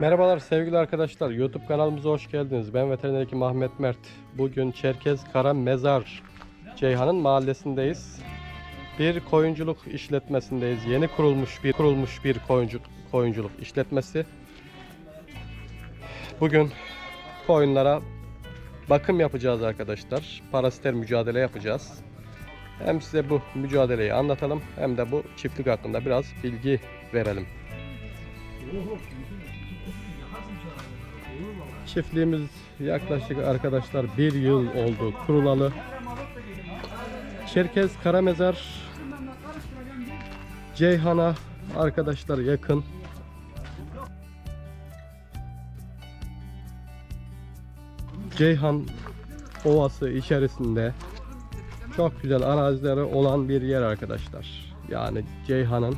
Merhabalar sevgili arkadaşlar. YouTube kanalımıza hoş geldiniz. Ben veteriner hekim Ahmet Mert. Bugün Çerkez Kara Mezar Ceyhan'ın mahallesindeyiz. Bir koyunculuk işletmesindeyiz. Yeni kurulmuş bir kurulmuş bir koyuncu, koyunculuk işletmesi. Bugün koyunlara bakım yapacağız arkadaşlar. Parasiter mücadele yapacağız. Hem size bu mücadeleyi anlatalım hem de bu çiftlik hakkında biraz bilgi verelim. Çiftliğimiz yaklaşık arkadaşlar bir yıl oldu kurulalı. Çerkez Karamezar Ceyhan'a arkadaşlar yakın. Ceyhan Ovası içerisinde çok güzel arazileri olan bir yer arkadaşlar. Yani Ceyhan'ın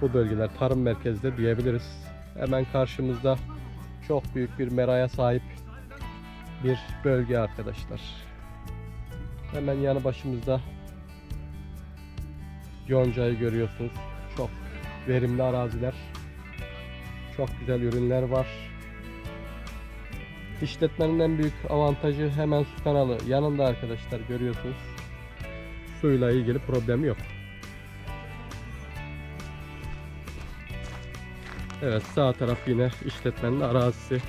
bu bölgeler tarım merkezde diyebiliriz. Hemen karşımızda çok büyük bir meraya sahip bir bölge arkadaşlar. Hemen yanı başımızda Yonca'yı görüyorsunuz. Çok verimli araziler. Çok güzel ürünler var. İşletmenin en büyük avantajı hemen su kanalı yanında arkadaşlar görüyorsunuz. Suyla ilgili problem yok. Evet sağ taraf yine işletmenin arazisi.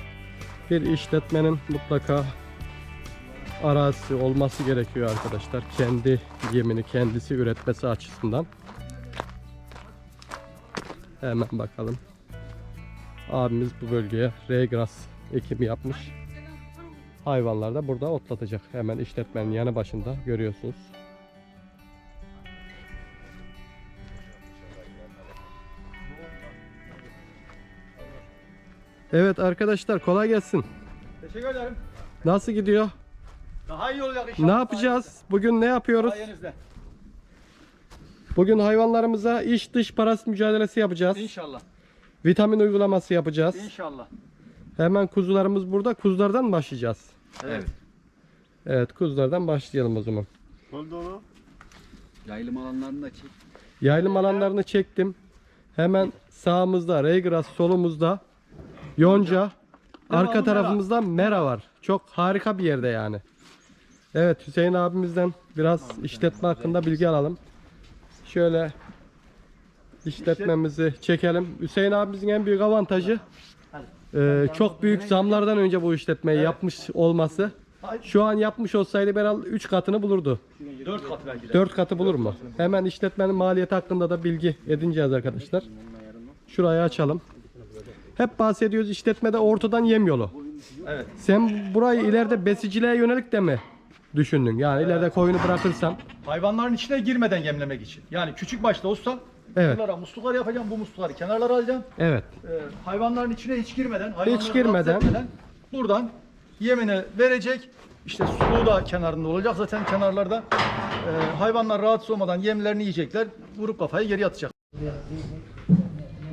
Bir işletmenin mutlaka arazisi olması gerekiyor arkadaşlar. Kendi yemini kendisi üretmesi açısından. Hemen bakalım. Abimiz bu bölgeye regras ekimi yapmış. Hayvanlar da burada otlatacak. Hemen işletmenin yanı başında görüyorsunuz. Evet arkadaşlar kolay gelsin. Teşekkür ederim. Nasıl gidiyor? Daha iyi olacak inşallah. Ne yapacağız? Bugün ne yapıyoruz? Sayenizde. Bugün hayvanlarımıza iç dış parazit mücadelesi yapacağız. İnşallah. Vitamin uygulaması yapacağız. İnşallah. Hemen kuzularımız burada. Kuzulardan mı başlayacağız? Evet. Evet kuzulardan başlayalım o zaman. Yaylım alanlarını da çek. Yaylım alanlarını çektim. Hemen sağımızda Reygras, solumuzda Yonca, arka tarafımızda Mera var. Çok harika bir yerde yani. Evet Hüseyin abimizden biraz işletme hakkında bilgi alalım. Şöyle işletmemizi çekelim. Hüseyin abimizin en büyük avantajı e, çok büyük zamlardan önce bu işletmeyi yapmış olması. Şu an yapmış olsaydı herhalde 3 katını bulurdu. Dört kat belki de. 4 katı bulur mu? Hemen işletmenin maliyeti hakkında da bilgi edineceğiz arkadaşlar. Şurayı açalım. Hep bahsediyoruz işletmede ortadan yem yolu. Evet. Sen burayı ileride besiciliğe yönelik de mi düşündün? Yani ileride koyunu bırakırsan. Hayvanların içine girmeden yemlemek için. Yani küçük başta olsa Evet. bunlara musluklar yapacağım. Bu muslukları kenarlara alacağım. Evet. Ee, hayvanların içine hiç girmeden, hayvanları Hiç girmeden. buradan yemini verecek. İşte suluğu da kenarında olacak zaten kenarlarda. Ee, hayvanlar rahatsız olmadan yemlerini yiyecekler. Vurup kafayı geri atacak.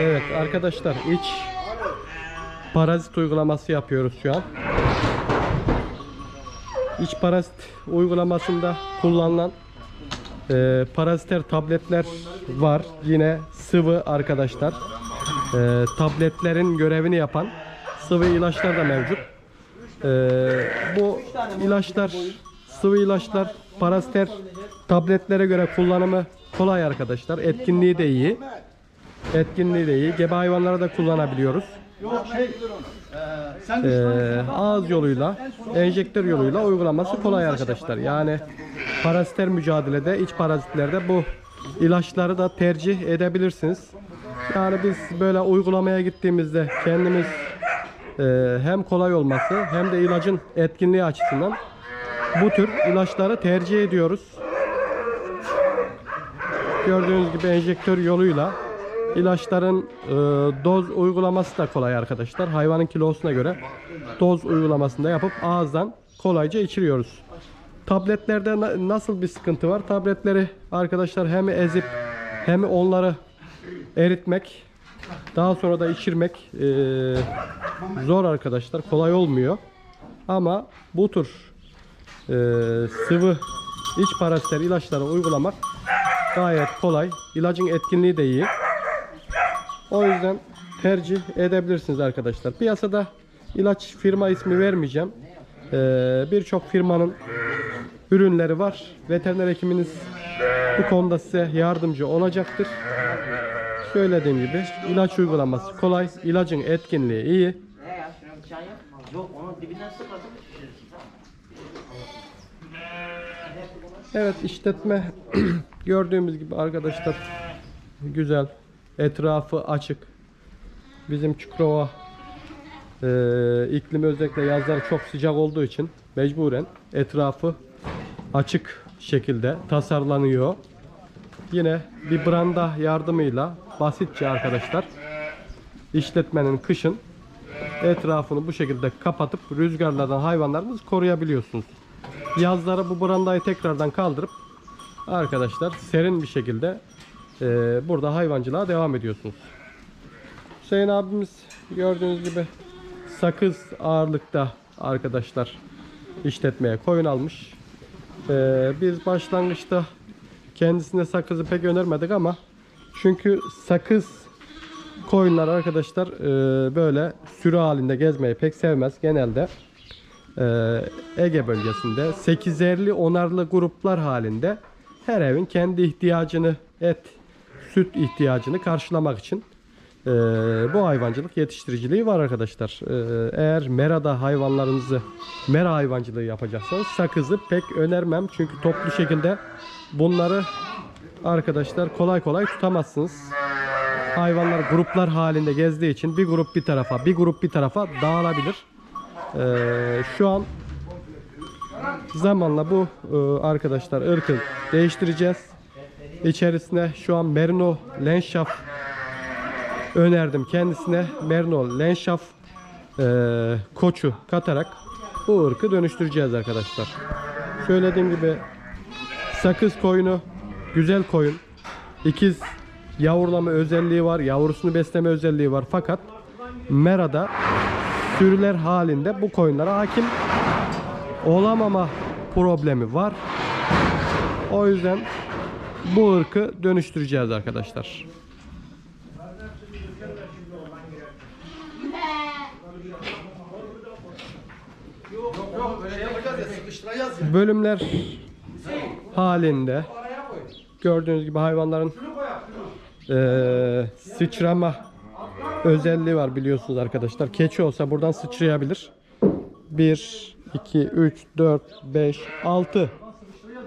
Evet arkadaşlar iç parazit uygulaması yapıyoruz şu an. İç parazit uygulamasında kullanılan e, paraziter tabletler var. Yine sıvı arkadaşlar. E, tabletlerin görevini yapan sıvı ilaçlar da mevcut. E, bu ilaçlar, sıvı ilaçlar paraziter tabletlere göre kullanımı kolay arkadaşlar. Etkinliği de iyi. Etkinliği de iyi. Gebe hayvanlara da kullanabiliyoruz. Şey, e, Ee, ağız yoluyla, enjektör yoluyla uygulaması kolay arkadaşlar. Yani paraziter mücadelede, iç parazitlerde bu ilaçları da tercih edebilirsiniz. Yani biz böyle uygulamaya gittiğimizde kendimiz e, hem kolay olması hem de ilacın etkinliği açısından bu tür ilaçları tercih ediyoruz. Gördüğünüz gibi enjektör yoluyla İlaçların e, doz uygulaması da kolay arkadaşlar. Hayvanın kilosuna göre doz uygulamasını da yapıp ağızdan kolayca içiriyoruz. Tabletlerde na- nasıl bir sıkıntı var? Tabletleri arkadaşlar hem ezip hem onları eritmek daha sonra da içirmek e, zor arkadaşlar. Kolay olmuyor. Ama bu tür e, sıvı iç paraziter ilaçları uygulamak gayet kolay. İlacın etkinliği de iyi. O yüzden tercih edebilirsiniz arkadaşlar. Piyasada ilaç firma ismi vermeyeceğim. E, Birçok firmanın ürünleri var. Veteriner hekiminiz bu konuda size yardımcı olacaktır. Söylediğim gibi ilaç uygulaması kolay, ilacın etkinliği iyi. Evet işletme gördüğümüz gibi arkadaşlar güzel. Etrafı açık. Bizim Çukurova e, iklimi özellikle yazlar çok sıcak olduğu için mecburen etrafı açık şekilde tasarlanıyor. Yine bir branda yardımıyla basitçe arkadaşlar işletmenin kışın etrafını bu şekilde kapatıp rüzgarlardan hayvanlarınızı koruyabiliyorsunuz. Yazları bu brandayı tekrardan kaldırıp arkadaşlar serin bir şekilde e, burada hayvancılığa devam ediyorsunuz. Hüseyin abimiz gördüğünüz gibi sakız ağırlıkta arkadaşlar işletmeye koyun almış. E, biz başlangıçta kendisine sakızı pek önermedik ama çünkü sakız koyunlar arkadaşlar e, böyle sürü halinde gezmeyi pek sevmez genelde. Ee, Ege bölgesinde 8'erli onarlı gruplar halinde her evin kendi ihtiyacını et, süt ihtiyacını karşılamak için ee, bu hayvancılık yetiştiriciliği var arkadaşlar. Ee, eğer merada hayvanlarınızı mera hayvancılığı yapacaksanız sakızı pek önermem. Çünkü toplu şekilde bunları arkadaşlar kolay kolay tutamazsınız. Hayvanlar gruplar halinde gezdiği için bir grup bir tarafa, bir grup bir tarafa dağılabilir. Ee, şu an zamanla bu e, arkadaşlar ırkı değiştireceğiz. İçerisine şu an Merino Lenschaft önerdim kendisine. Merino Lenschaft e, koçu katarak bu ırkı dönüştüreceğiz arkadaşlar. Söylediğim gibi sakız koyunu güzel koyun. İkiz yavrulama özelliği var. Yavrusunu besleme özelliği var. Fakat Mera'da sürüler halinde bu koyunlara hakim olamama problemi var. O yüzden bu ırkı dönüştüreceğiz arkadaşlar. Bölümler halinde gördüğünüz gibi hayvanların eee, sıçrama özelliği var biliyorsunuz arkadaşlar. Keçi olsa buradan sıçrayabilir. 1, 2, 3, 4, 5, 6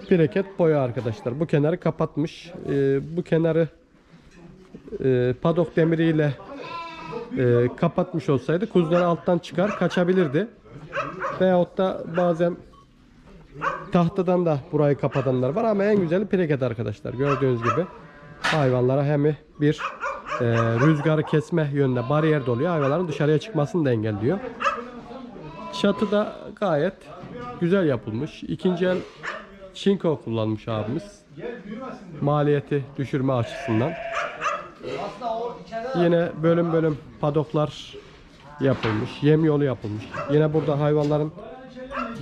pireket boyu arkadaşlar. Bu kenarı kapatmış. Eee, bu kenarı eee, padok demiriyle eee, kapatmış olsaydı kuzuları alttan çıkar kaçabilirdi. Veyahut da bazen tahtadan da burayı kapatanlar var ama en güzeli pireket arkadaşlar. Gördüğünüz gibi hayvanlara hem bir e, rüzgarı kesme yönünde bariyer de oluyor. Hayvanların dışarıya çıkmasını da engelliyor. Çatı da gayet güzel yapılmış. İkinci el çinko kullanmış abimiz. Maliyeti düşürme açısından. Yine bölüm bölüm padoklar yapılmış. Yem yolu yapılmış. Yine burada hayvanların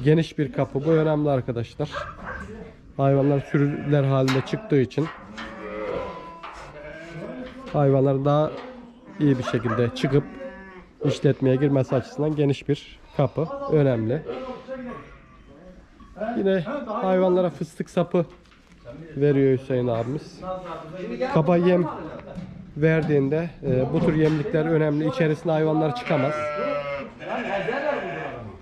geniş bir kapı. Bu önemli arkadaşlar. Hayvanlar sürüler halinde çıktığı için hayvanlar daha iyi bir şekilde çıkıp işletmeye girmesi açısından geniş bir kapı önemli. Yine hayvanlara fıstık sapı veriyor Hüseyin abimiz. Kaba yem verdiğinde e, bu tür yemlikler önemli. İçerisine hayvanlar çıkamaz.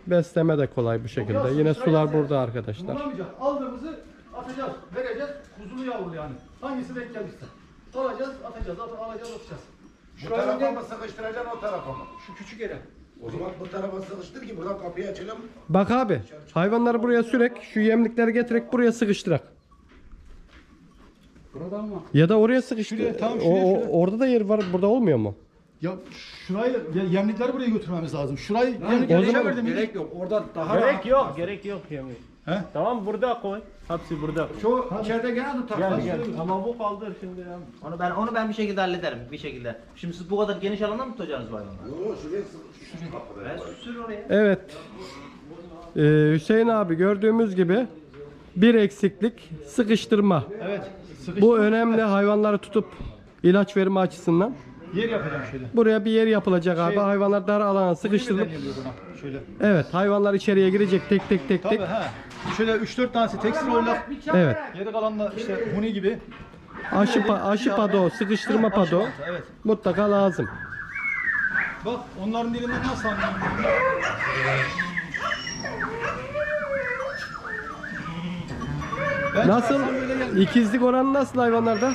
Besleme de kolay bu şekilde. Yine sular burada arkadaşlar. Aldığımızı atacağız. Vereceğiz. Kuzulu yavrulu yani. Hangisi denk gelirse. Alacağız, atacağız, at alacağız, atacağız. Şu tarafa mı sıkıştıracaksın o tarafa mı? Şu küçük yere. O zaman bu tarafa sıkıştır ki buradan kapıyı açalım. Bak abi hayvanları buraya sürek şu yemlikleri getirerek buraya sıkıştırak. Ya da oraya sıkıştı. Şuraya, tamam, o, şuraya, o- şuraya. orada da yer var. Burada olmuyor mu? Ya şurayı ya, yemlikleri buraya götürmemiz lazım. Şurayı o yemlikleri zaman- çevirdim. Gerek yok. Orada daha Gerek yok, gerek yok yemin. He? Tamam burada koy. Hepsi burada. Şu içeride gene tutar. Gel gel. Ama bu kaldır şimdi ya. Onu ben onu ben bir şekilde hallederim bir şekilde. Şimdi siz bu kadar geniş alanda mı tutacaksınız bu hayvanları? Yok şuraya. Ben sür oraya. Evet. Ee, Hüseyin abi gördüğümüz gibi bir eksiklik sıkıştırma. Evet. Bu önemli hayvanları tutup ilaç verme açısından. Yer yapacağım şöyle. Buraya bir yer yapılacak abi. Şey- Hayvanlar dar alana sıkıştırılıp. Şöyle. evet hayvanlar içeriye girecek tek tek tek Tabii tek. ha. Şöyle 3-4 tanesi tekstil oylak. Evet. Geri kalan da işte huni gibi. Aşı, pa- aşı pado, sıkıştırma Aşı pado mantı, Evet. mutlaka lazım. Bak onların dilinden nasıl anlıyorum? Ben Nasıl? ikizlik oranı nasıl hayvanlarda?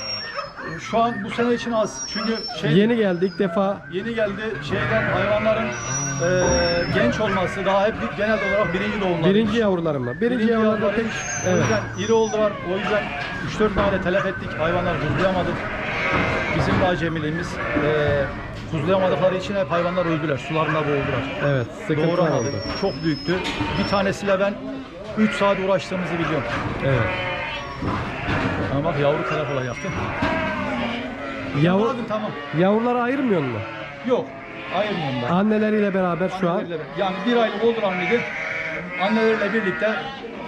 Şu an bu sene için az. Çünkü şey Yeni geldi ilk defa. yeni geldi şeyden hayvanların eee, genç olması daha hep genel olarak birinci doğumlar. Birinci yavruları mı? Birinci, yavrularda tek O evet. yüzden iri oldular. O yüzden 3-4 tane telef ettik. Hayvanlar huzlayamadık. Bizim de acemiliğimiz. Eee huzlayamadıkları için hep hayvanlar öldüler. Sularında boğuldular. Evet, Doğuramadı. oldu. Çok büyüktü. Bir tanesiyle ben 3 saat uğraştığımızı biliyorum. Evet. Ama bak yavru telef olacaktı. Yavru, Yavru tamam. yavruları ayırmıyor mu? Yok. Ayırmıyorum ben. Anneleriyle beraber şu an Anneleriyle- Yani bir aylık olduran mıydı? Anneleriyle birlikte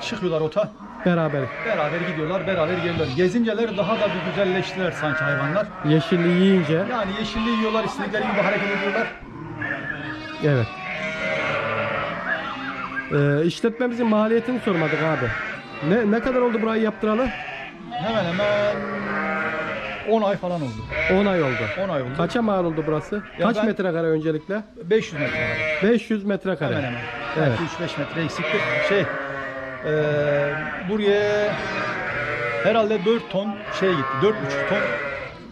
çıkıyorlar ota. beraber. Beraber gidiyorlar, beraber geliyorlar. Gezinceleri daha da bir güzelleştiler sanki hayvanlar. Yeşilliği yiyince Yani yeşilliği yiyorlar, istedikleri gibi hareket ediyorlar. evet. Ee, işletmemizin maliyetini sormadık abi. Ne ne kadar oldu burayı yaptıralı? Hemen hemen 10 ay falan oldu. 10 ay oldu. 10 ay oldu. Kaça mal oldu burası? Ya Kaç ben- metrekare öncelikle? 500 metre var. 500 metrekare. Hemen hemen. Evet. Belki 3-5 metre eksikti. Şey, eee buraya herhalde 4 ton şey gitti. 4,5 ton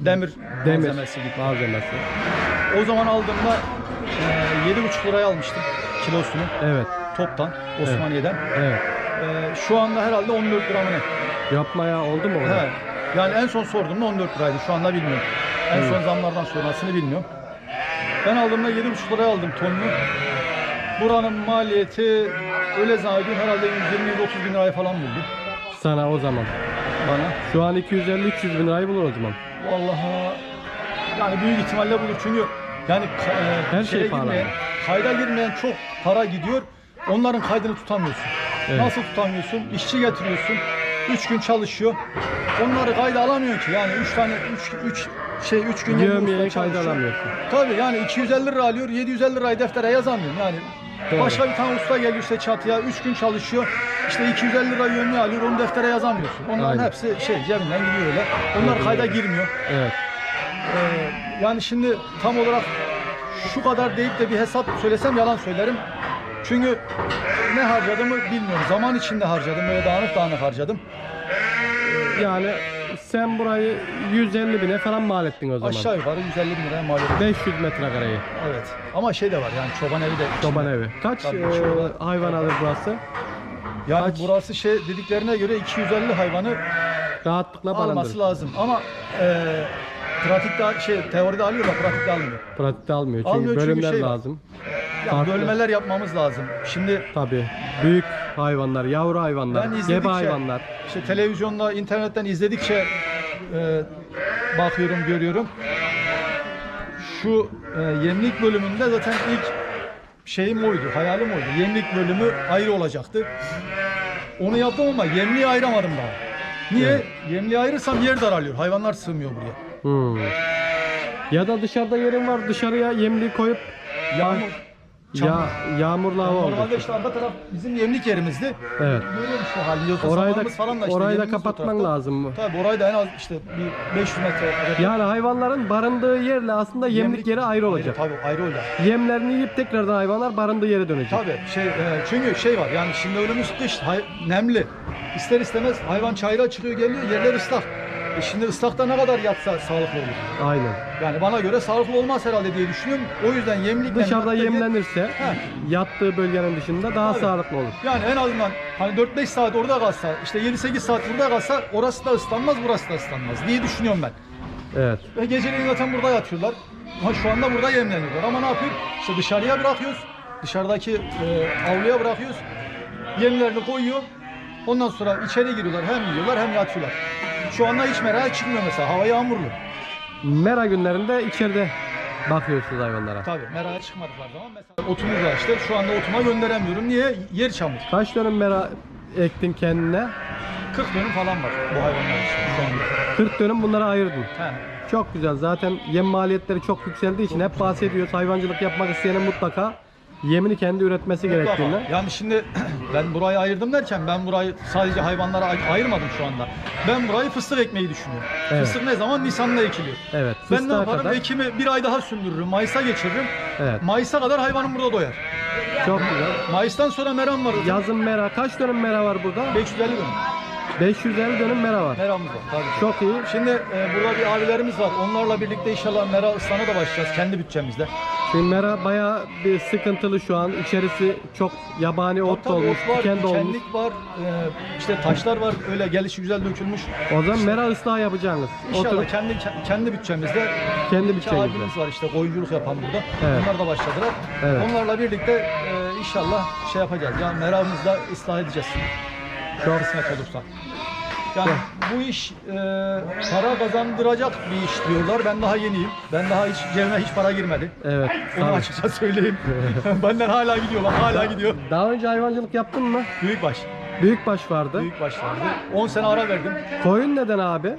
demir, Demir malzemesi gitti. malzemesi. O zaman aldığımda eee 7,5 liraya almıştım kilosunu Evet. toptan Osmaniye'den. Evet. Eee, şu anda herhalde 14 lira mı ne? Yapmaya oldu mu? orada? He. Yani en son sorduğumda 14 liraydı. Şu anda bilmiyorum. En son zamlardan sonrasını bilmiyorum. Ben aldığımda 7,5 liraya aldım tonunu. Buranın maliyeti öyle zannediyorum herhalde 120-130 bin lirayı falan buldu Sana o zaman. bana. Şu an 250-300 bin lirayı bulur o zaman. Vallahi yani büyük ihtimalle bulur çünkü yani ka- e, Her şey şeye pahalı. girmeyen, kayda girmeyen çok para gidiyor. Onların kaydını tutamıyorsun. Evet. Nasıl tutamıyorsun? İşçi getiriyorsun. 3 gün çalışıyor. Onları kayda alamıyor ki. Yani 3 tane 3 3 şey 3 gün usta kayda alamıyorsun. Tabii yani 250 lira alıyor, 750 lirayı deftere yazamıyor. Yani Doğru. başka bir tane usta geliyor işte çatıya 3 gün çalışıyor. İşte 250 lira yövmiye alıyor, onu deftere yazamıyorsun. Onların Aynen. hepsi şey cebinden gidiyor öyle. Onlar kayda girmiyor. Evet. Ee, yani şimdi tam olarak şu kadar deyip de bir hesap söylesem yalan söylerim. Çünkü ne harcadığımı bilmiyorum. Zaman içinde harcadım, böyle dağınık dağınık harcadım. Yani sen burayı 150 bine falan mal ettin o zaman. Aşağı yukarı 150 bin liraya mal ettim. 500 metrekareyi. Evet. Ama şey de var yani çoban evi de. Çoban evi. Kaç Tabii, e, hayvan alır burası? Yani Kaç? burası şey dediklerine göre 250 hayvanı Rahatlıkla alması lazım. Ama e, pratikte şey teoride alıyor da pratikte almıyor. Pratikte almıyor çünkü Almıyor çünkü bölümler şey var. lazım. Farklı. bölmeler yapmamız lazım. Şimdi Tabii. Büyük hayvanlar, yavru hayvanlar, Ben gebe izledikçe, hayvanlar. işte televizyonda, internetten izledikçe e, bakıyorum, görüyorum. Şu e, yemlik bölümünde zaten ilk şeyim oydu, hayalim oydu. Yemlik bölümü ayrı olacaktı. Onu yaptım ama yemliği ayıramadım daha. Niye? Yemliği ayırırsam yer daralıyor. Hayvanlar sığmıyor buraya. Hmm. Ya da dışarıda yerin var dışarıya yemliği koyup Yağmur. Ya yağmurlu hava oldu. Normalde işte arka taraf bizim yemlik yerimizdi. Evet. Görüyorum işte halini. Yoksa Orayı da falan da işte orayı da kapatman lazım. Tabii orayı da en az işte bir 500 metre. Yani hayvanların barındığı yerle aslında yemlik, yeri ayrı olacak. Tabii ayrı olacak. Yemlerini yiyip tekrardan hayvanlar barındığı yere dönecek. Tabii şey e, çünkü şey var yani şimdi önümüz kış hay- nemli. İster istemez hayvan çayıra çıkıyor geliyor yerler ıslak. E şimdi ıslakta ne kadar yatsa sağlıklı olur. Aynen. Yani bana göre sağlıklı olmaz herhalde diye düşünüyorum. O yüzden yemlikle Dışarıda yemlikle- yemlenirse He. yattığı bölgenin dışında daha Tabii. sağlıklı olur. Yani en azından hani 4-5 saat orada kalsa, işte 7-8 saat burada kalsa orası da ıslanmaz, burası da ıslanmaz diye düşünüyorum ben. Evet. Ve geceleyin zaten burada yatıyorlar. Ama şu anda burada yemleniyorlar. Ama ne yapıyor? İşte dışarıya bırakıyoruz. Dışarıdaki e, avluya bırakıyoruz. Yemlerini koyuyor. Ondan sonra içeri giriyorlar. Hem yiyorlar hem yatıyorlar. Şu anda hiç merak çıkmıyor mesela. Hava yağmurlu. Mera günlerinde içeride bakıyorsunuz hayvanlara. Tabii merak çıkmadıkları zaman mesela otumuz var işte. Şu anda otuma gönderemiyorum. Niye? Yer çamur. Kaç dönüm mera ektin kendine? 40 dönüm falan var bu hayvanlar için şu anda. 40 dönüm bunlara ayırdın. He. Çok güzel. Zaten yem maliyetleri çok yükseldiği için hep bahsediyoruz. Hayvancılık yapmak isteyenin mutlaka yemini kendi üretmesi gerektiğinden. Yani şimdi ben burayı ayırdım derken ben burayı sadece hayvanlara ay- ayırmadım şu anda. Ben burayı fıstık ekmeği düşünüyorum. Evet. Fıstık ne zaman? Nisan'da ekiliyor. Evet. Ben ne fıstığa yaparım? kadar. Ekimi bir ay daha sündürürüm. Mayıs'a geçiririm. Evet. Mayıs'a kadar hayvanım burada doyar. Çok güzel. Mayıs'tan sonra meram var. zaten. Yazın mera. Kaç dönüm mera var burada? 550 dönüm. 550 dönüm mera var. Meramız var. Tabii. ki. Çok iyi. Şimdi e, burada bir abilerimiz var. Onlarla birlikte inşallah mera ıslana da başlayacağız kendi bütçemizde. Şimdi mera bayağı bir sıkıntılı şu an. İçerisi çok yabani ot Tabii dolmuş, ot var, diken dolmuş. dikenlik var, e, işte taşlar var. Öyle gelişi güzel dökülmüş. O zaman mera ıslahı yapacaksınız. İnşallah Oturup kendi kendi bütçemizde kendi iki bütçenizle. abimiz var işte koyunculuk yapan burada. Evet. Onlar da başladılar. Evet. Onlarla birlikte e, inşallah şey yapacağız. Yani meramımızı da ıslah edeceğiz. Çok Kısmet olursa. Yani bu iş e, para kazandıracak bir iş diyorlar. Ben daha yeniyim. Ben daha hiç cebime hiç para girmedi. Evet. Onu tabii. açıkça söyleyeyim. Benden hala gidiyor bak hala gidiyor. Daha önce hayvancılık yaptın mı? Büyükbaş. Büyükbaş vardı. Büyük başlardı. 10 sene ara verdim. Koyun neden abi?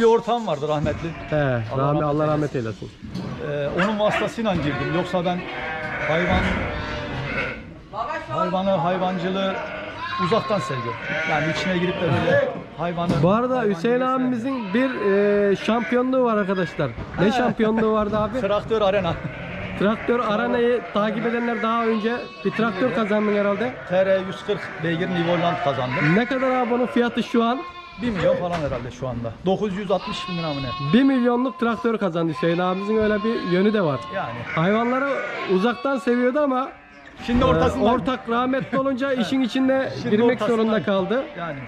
Bir ortağım vardı rahmetli. He, rahmi, rahmet Allah rahmet eylesin. Ee, onun vasıtasıyla girdim. Yoksa ben hayvan hayvanı, hayvancılığı uzaktan seviyorum. Yani içine girip de böyle hayvanı... Bu arada Hüseyin sevmiyorum. abimizin bir e, şampiyonluğu var arkadaşlar. Ne şampiyonluğu vardı abi? Traktör arena. Traktör Arana'yı takip edenler daha önce bir traktör kazandın herhalde. TR 140 beygir Nivoland kazandım. Ne kadar abi bunun fiyatı şu an? 1 milyon falan herhalde şu anda. 960 bin lira mı ne? 1 milyonluk traktör kazandı Hüseyin abimizin öyle bir yönü de var. Yani. Hayvanları uzaktan seviyordu ama Şimdi e, ortasında... ortak rahmetli olunca işin içinde Şimdi girmek zorunda kaldı. Yani.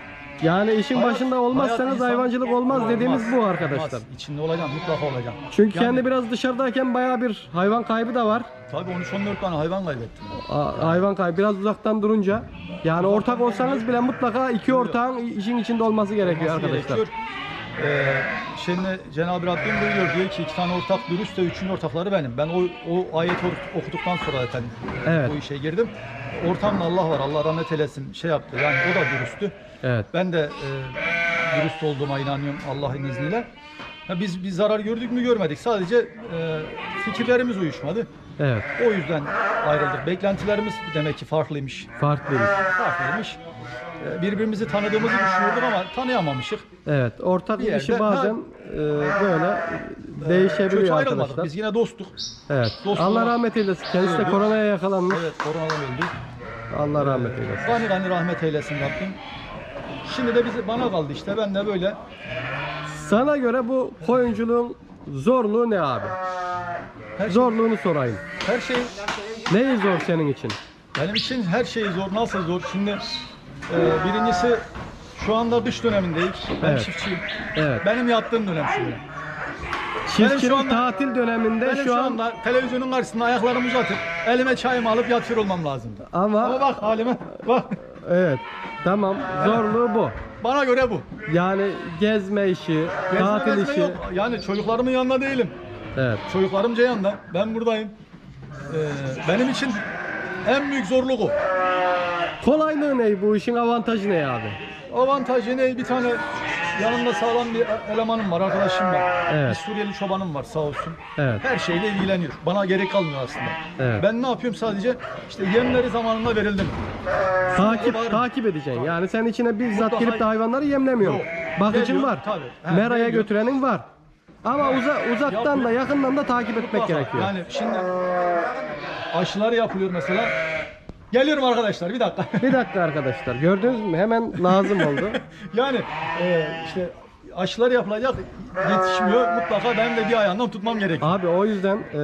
Yani işin Hayat- başında hayat olmazsanız insan- hayvancılık olmaz dediğimiz bu Olmaz. arkadaşlar. İçinde olacağım, mutlaka olacağım. Çünkü Yani- kendi biraz dışarıdayken bayağı bir hayvan kaybı da var. Tabii 13-14 tane hayvan kaybettim. A- hayvan kaybı biraz uzaktan durunca. Yani ortak olsanız bile mutlaka iki ortağın işin içinde olması gerekiyor Olması arkadaşlar. gerekiyor. Ee, şimdi Cenab-ı Rabbim buyuruyor diyor ki iki tane ortak dürüst de üçüncü ortakları benim. Ben o, o ayeti or- okuduktan sonra zaten Evet. bu işe girdim. Ortamda Allah var. Allah rahmet eylesin şey yaptı. Yani o da dürüsttü. Evet. Ben de e, dürüst olduğuma inanıyorum Allah'ın izniyle. Ha, biz bir zarar gördük mü görmedik. Sadece e, fikirlerimiz uyuşmadı. Evet. O yüzden ayrıldık. Beklentilerimiz demek ki farklıymış. Farklıyız. Farklıymış. E, birbirimizi tanıdığımızı düşünüyorduk ama tanıyamamışık. Evet. Ortak Bir işi bazen e, böyle Kötü değişebiliyor ayrılmadık. arkadaşlar. Biz yine dostuk. Evet. dostluğuna- Allah rahmet eylesin. Kendisi de koronaya yakalanmış. Evet koronadan öldü. Allah rahmet eylesin. Gani gani rahmet eylesin Rabbim. Şimdi de bize bana kaldı işte. Ben de böyle Sana göre bu koyunculuğun zorluğu ne abi? her şey, Zorluğunu sorayım. her şey Neyi zor senin için? benim için her şey zor. Nasıl zor? Şimdi e, birincisi şu anda dış dönemindeyiz. Ben Evet. çiftçiyim. Evet. Benim yattığım dönem şu. Benim Çiftçinin şu anda- tatil döneminde Benim şu an anda televizyonun karşısında ayaklarımı uzatıp elime çayımı alıp yatıyor olmam lazım. ama Ama bak halime. Bak. evet tamam zorluğu bu. Bana göre bu. Yani gezme işi, tatil Gezme işi. yok. Yani çocuklarımın yanında değilim. Evet. Çocuklarım Ceyhan'da. Ben buradayım. Ee, benim için en büyük zorluk o. Kolaylığı ne bu işin avantajı ne abi? Avantajı ne? Bir tane yanımda sağlam bir elemanım var, arkadaşım var. Evet. Bir Suriyeli çobanım var sağ olsun. Evet. Her şeyle ilgileniyor. Bana gerek kalmıyor aslında. Evet. Ben ne yapıyorum sadece? işte yemleri zamanında verildim. Takip var. takip edeceksin. Yani sen içine bizzat Mutlaka- girip de hayvanları yemlemiyorsun. Yok. Bakıcın Geliyor, var. tabii. Meraya geliyor. götürenin var. Ama uza, uzaktan da yakından da takip etmek Mutlaka. gerekiyor. Yani şimdi aşıları yapılıyor mesela. Geliyorum arkadaşlar bir dakika. Bir dakika arkadaşlar gördünüz mü? Hemen lazım oldu. yani e, işte aşılar yapılacak yetişmiyor. Mutlaka benim de bir ayağından tutmam gerekiyor. Abi o yüzden e,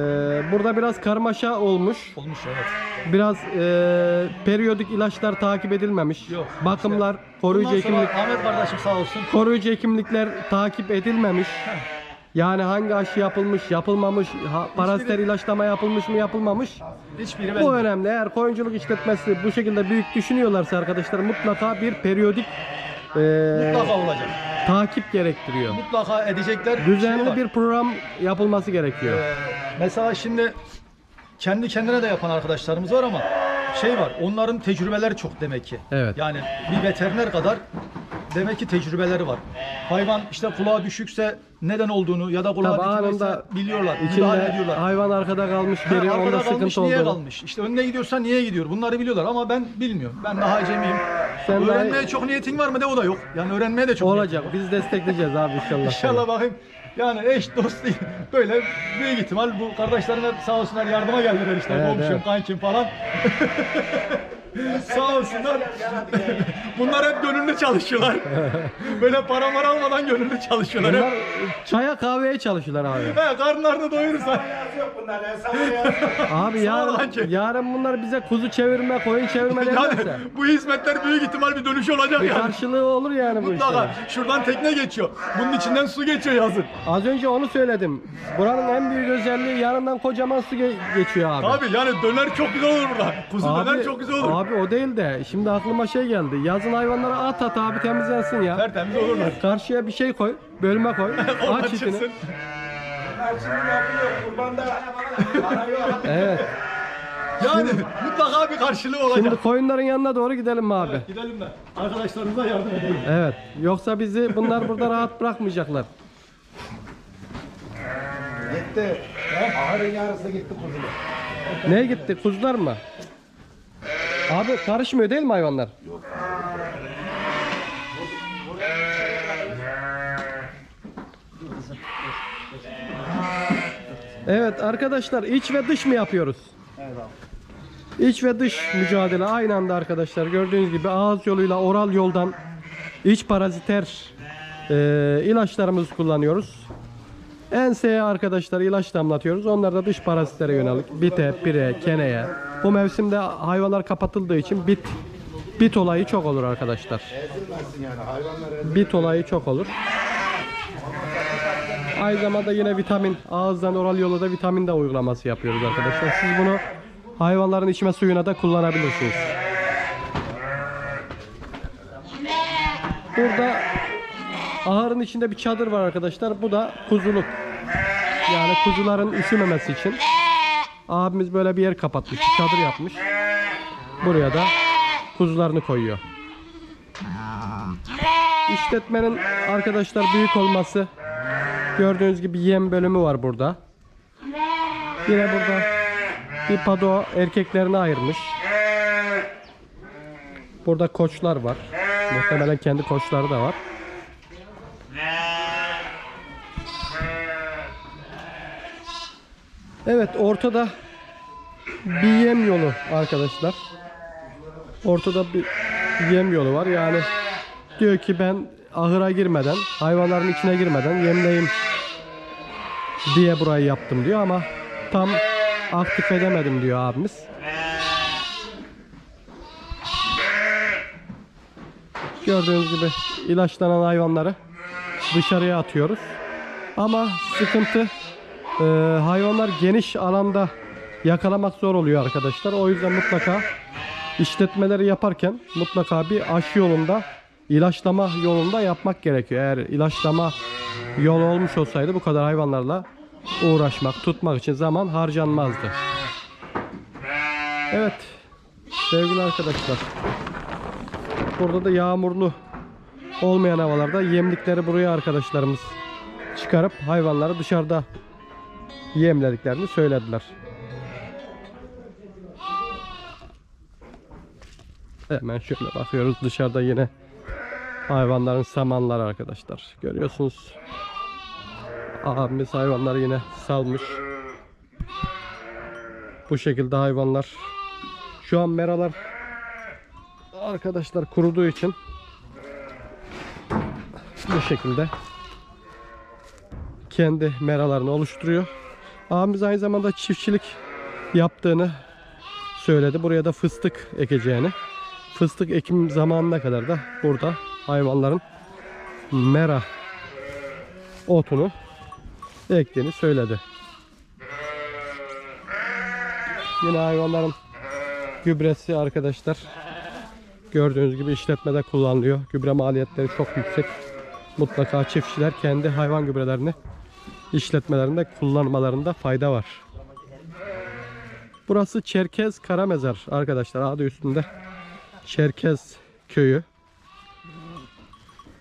burada biraz karmaşa olmuş. Olmuş evet. Biraz e, periyodik ilaçlar takip edilmemiş. Yok, Bakımlar, koruyucu Bundan sonra hekimlik, Ahmet kardeşim sağ olsun. koruyucu hekimlikler takip edilmemiş. Yani hangi aşı yapılmış, yapılmamış, ha, paraziter ilaçlama yapılmış mı, yapılmamış. Hiçbiri Bu önemli. Eğer koyunculuk işletmesi bu şekilde büyük düşünüyorlarsa arkadaşlar mutlaka bir periyodik e, Mutlaka olacak. takip gerektiriyor. Mutlaka edecekler. şey Düzenli bir program yapılması gerekiyor. Ee, mesela şimdi kendi kendine de yapan arkadaşlarımız var ama şey var onların tecrübeleri çok demek ki. Evet. Yani bir veteriner kadar demek ki tecrübeleri var. Hayvan işte kulağı düşükse neden olduğunu ya da kulağı Tabii biliyorlar, müdahale İçinde ediyorlar. hayvan arkada kalmış Ha, arkada onda kalmış sıkıntı niye olduğunu. kalmış? İşte önüne gidiyorsa niye gidiyor? Bunları biliyorlar ama ben bilmiyorum. Ben daha acemiyim. Sen daha- Öğrenmeye çok niyetin var mı de o da yok. Yani öğrenmeye de çok Olacak. Biz destekleyeceğiz abi inşallah. İnşallah bakayım. Yani eş dost değil. Böyle büyük ihtimal bu kardeşlerim hep sağ olsunlar yardıma geldiler işte. Evet, Komşum, evet. kankim falan. sağ olsunlar. Bunlar hep gönüllü çalışıyorlar. Böyle para mara almadan gönüllü çalışıyorlar. Bunlar Hep. çaya kahveye çalışıyorlar abi. He, karnlarını doyurursa. Yok bunlar hesabı yazıyor. Abi yarın, Hakim. yarın bunlar bize kuzu çevirme, koyun çevirme Yani derlerse bu hizmetler büyük ihtimal bir dönüş olacak bir yani. karşılığı olur yani bu Mutlaka. işlerin. Şuradan tekne geçiyor. Bunun içinden su geçiyor yazın. Az önce onu söyledim. Buranın en büyük özelliği yanından kocaman su ge- geçiyor abi. Abi yani döner çok güzel olur burada. Kuzu döner çok güzel olur. Abi o değil de şimdi aklıma şey geldi. Yazın hayvanlara at at abi temizlensin ya. Tertemiz olurlar. Karşıya bir şey koy, bölme koy. Aç itini. Bunlar şimdi yapılıyor. Kurbanda para yok. Evet. Yani mutlaka bir karşılığı olacak. Şimdi koyunların yanına doğru gidelim mi abi? Gidelim de arkadaşlarımıza yardım edelim. Evet. Yoksa bizi bunlar burada rahat bırakmayacaklar. Gitti. Ahırın yarısı gitti kuzular. Neye gitti? Kuzular mı? Abi karışmıyor değil mi hayvanlar? Evet arkadaşlar iç ve dış mı yapıyoruz? İç ve dış mücadele aynı anda arkadaşlar gördüğünüz gibi ağız yoluyla oral yoldan iç paraziter e, ilaçlarımızı kullanıyoruz. Enseye arkadaşlar ilaç damlatıyoruz. Onlar da dış parazitlere yönelik. Bite, pire, keneye. Bu mevsimde hayvanlar kapatıldığı için bit bit olayı çok olur arkadaşlar. Bit olayı çok olur. Aynı zamanda yine vitamin ağızdan oral yola da vitamin de uygulaması yapıyoruz arkadaşlar. Siz bunu hayvanların içme suyuna da kullanabilirsiniz. Burada ahırın içinde bir çadır var arkadaşlar. Bu da kuzuluk. Yani kuzuların üşümemesi için. Abimiz böyle bir yer kapatmış. Çadır yapmış. Buraya da kuzularını koyuyor. İşletmenin arkadaşlar büyük olması gördüğünüz gibi yem bölümü var burada. Yine burada bir pado erkeklerini ayırmış. Burada koçlar var. Muhtemelen kendi koçları da var. Evet ortada bir yem yolu arkadaşlar. Ortada bir yem yolu var. Yani diyor ki ben ahıra girmeden, hayvanların içine girmeden yemleyeyim diye burayı yaptım diyor ama tam aktif edemedim diyor abimiz. Gördüğünüz gibi ilaçlanan hayvanları dışarıya atıyoruz. Ama sıkıntı e, hayvanlar geniş alanda yakalamak zor oluyor arkadaşlar. O yüzden mutlaka işletmeleri yaparken mutlaka bir aşı yolunda ilaçlama yolunda yapmak gerekiyor. Eğer ilaçlama yolu olmuş olsaydı bu kadar hayvanlarla uğraşmak, tutmak için zaman harcanmazdı. Evet. Sevgili arkadaşlar. Burada da yağmurlu olmayan havalarda yemlikleri buraya arkadaşlarımız çıkarıp hayvanları dışarıda yemlediklerini söylediler. Hemen şöyle bakıyoruz dışarıda yine hayvanların samanları arkadaşlar. Görüyorsunuz. Abimiz hayvanları yine salmış. Bu şekilde hayvanlar. Şu an meralar arkadaşlar kuruduğu için bu şekilde kendi meralarını oluşturuyor. Abimiz aynı zamanda çiftçilik yaptığını söyledi. Buraya da fıstık ekeceğini. Fıstık ekim zamanına kadar da burada hayvanların mera otunu ektiğini söyledi. Yine hayvanların gübresi arkadaşlar gördüğünüz gibi işletmede kullanılıyor. Gübre maliyetleri çok yüksek. Mutlaka çiftçiler kendi hayvan gübrelerini işletmelerinde kullanmalarında fayda var. Burası Çerkez Karamezar arkadaşlar adı üstünde. Çerkez köyü.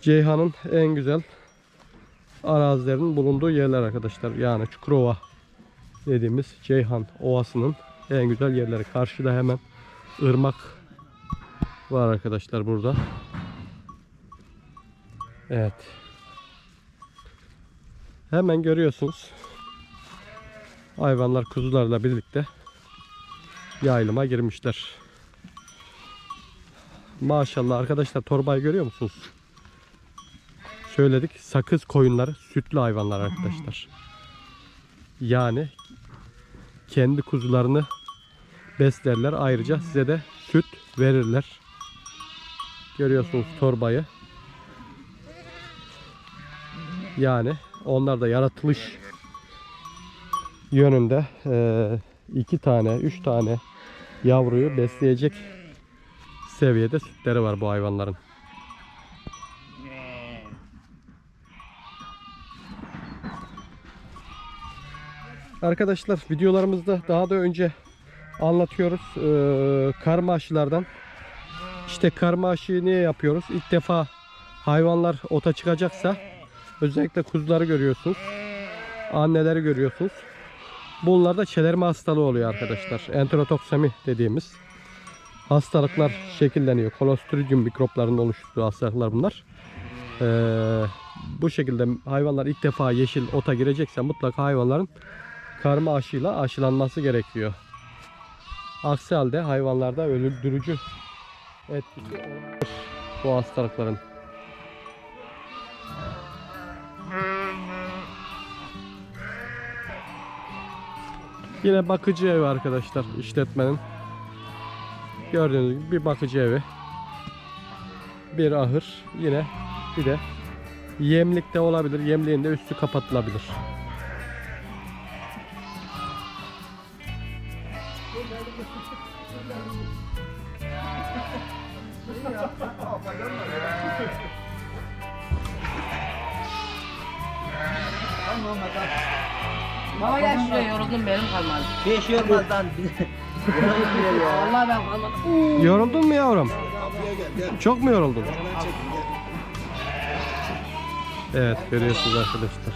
Ceyhan'ın en güzel arazilerin bulunduğu yerler arkadaşlar. Yani Çukurova dediğimiz Ceyhan Ovası'nın en güzel yerleri. Karşıda hemen ırmak var arkadaşlar burada. Evet. Hemen görüyorsunuz. Hayvanlar kuzularla birlikte yayılıma girmişler. Maşallah arkadaşlar torbayı görüyor musunuz? Söyledik sakız koyunları sütlü hayvanlar arkadaşlar. Yani kendi kuzularını beslerler. Ayrıca size de süt verirler. Görüyorsunuz torbayı. Yani onlar da yaratılış yönünde eee, iki tane, üç tane yavruyu besleyecek seviyede sütleri var bu hayvanların. Arkadaşlar videolarımızda daha da önce anlatıyoruz eee karma aşılardan. İşte karma aşıyı niye yapıyoruz? İlk defa hayvanlar ota çıkacaksa özellikle kuzuları görüyorsunuz. Anneleri görüyorsunuz. Bunlarda çelerme hastalığı oluyor arkadaşlar. Enterotoksemi dediğimiz hastalıklar şekilleniyor. Clostridium mikroplarının oluşturduğu hastalıklar bunlar. Ee, bu şekilde hayvanlar ilk defa yeşil ota girecekse mutlaka hayvanların karma aşıyla aşılanması gerekiyor. Aksi halde hayvanlarda öldürücü etkisi olabilir bu hastalıkların. Yine bakıcı evi arkadaşlar işletmenin. Gördüğünüz gibi bir bakıcı evi. Bir ahır. Yine bir de yemlik de olabilir. Yemliğin de üstü kapatılabilir. Baba gel şuraya yoruldum benim kalmadı. Bir şey olmaz lan. Vallahi ben kalmadım. Yoruldun mu yavrum? Çok mu yoruldun? Evet görüyorsunuz arkadaşlar.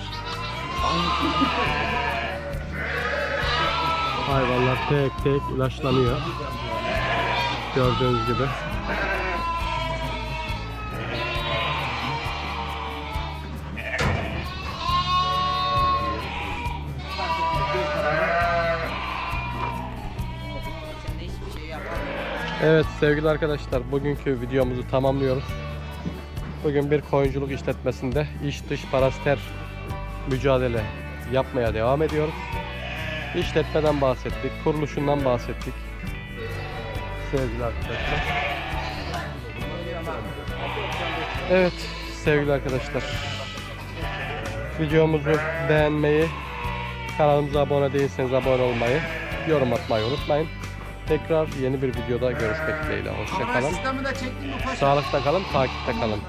Hayvanlar tek tek ilaçlanıyor. Gördüğünüz gibi. Evet sevgili arkadaşlar bugünkü videomuzu tamamlıyoruz. Bugün bir koyunculuk işletmesinde iç dış paraster mücadele yapmaya devam ediyoruz. İşletmeden bahsettik, kuruluşundan bahsettik. Sevgili arkadaşlar. Evet sevgili arkadaşlar. Videomuzu beğenmeyi, kanalımıza abone değilseniz abone olmayı, yorum atmayı unutmayın. Tekrar yeni bir videoda görüşmek dileğiyle. Hoşçakalın. Sağlıkta kalın, takipte kalın.